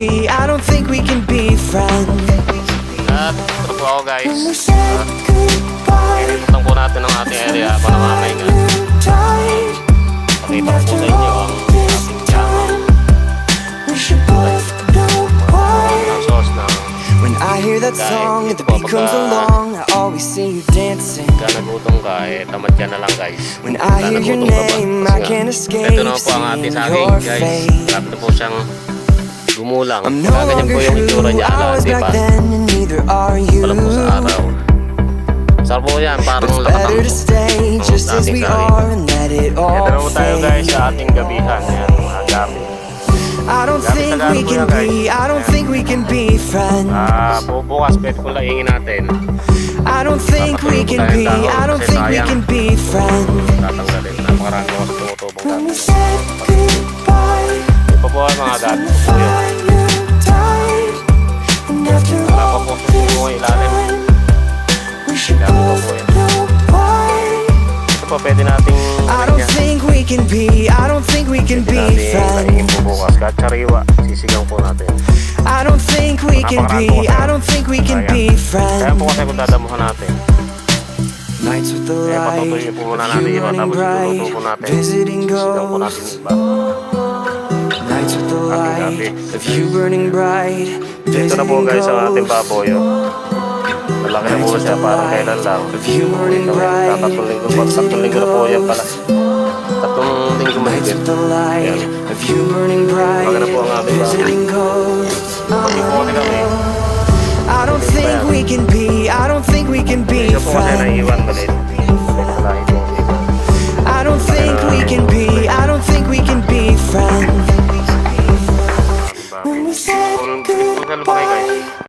I don't think we can be friends. At ito po ako guys. Goodbye. Inipuntan po natin ang ating area para mamay nga. Pakita ko po sa inyo ang ating channel. When I hear that song, the beat comes along. I always see you dancing. kaya nagutom ka, eh, tamad ka na lang guys. When I hear your name, I can't escape Ito na po ang ating saging guys. Grabe po siyang gumulang. I'm no Kaya ganyan po longer yung itsura niya. I Ala, was di back ba? then, and neither are you. Alam po sa araw. Sarap po yan, parang It's better to lakatang. stay just as we are and let it Ito na all po tayo guys fade. sa ating gabihan. Yan, mga gabi. I don't Gamit think na we gamit can be, I don't think we can be friends. Ah, bubukas pwede ko laingin natin. I don't think we can be, I don't think we can be friends. Tatanggalin. Napakarami ko sa tumutubong When we gabi. said goodbye, Ito po ang mga gabi pwede nating I don't think we can be, I don't think we can Pwede be friends. bukas. Kahit sariwa, sisigaw po natin. I don't think we can be, I don't think we can be Kaya po friends. kasi kung dadamuhan natin. Nights with the light, you running bright, visiting ghosts. Nights with the light, of you burning bright, Ito na po visiting guys ang ating ghosts. Baboy. oh. Malaki na po siya parang kailan lang. Of you burning bright, Tatlong linggo po. Tatlong visiting linggo na po yan pala. ghosts. Tatlong linggo Nights mahigit. with the light, Ayan. of you burning bright, Maganda po ang ating baboy. visiting ghosts. Pati po kasi kami. I don't think we can be, I don't think we can be Ito po kasi friends. naiiwan balit. Malahi po. I don't think we can be, I don't think we can be friends. Kung kung saan lumaki guys.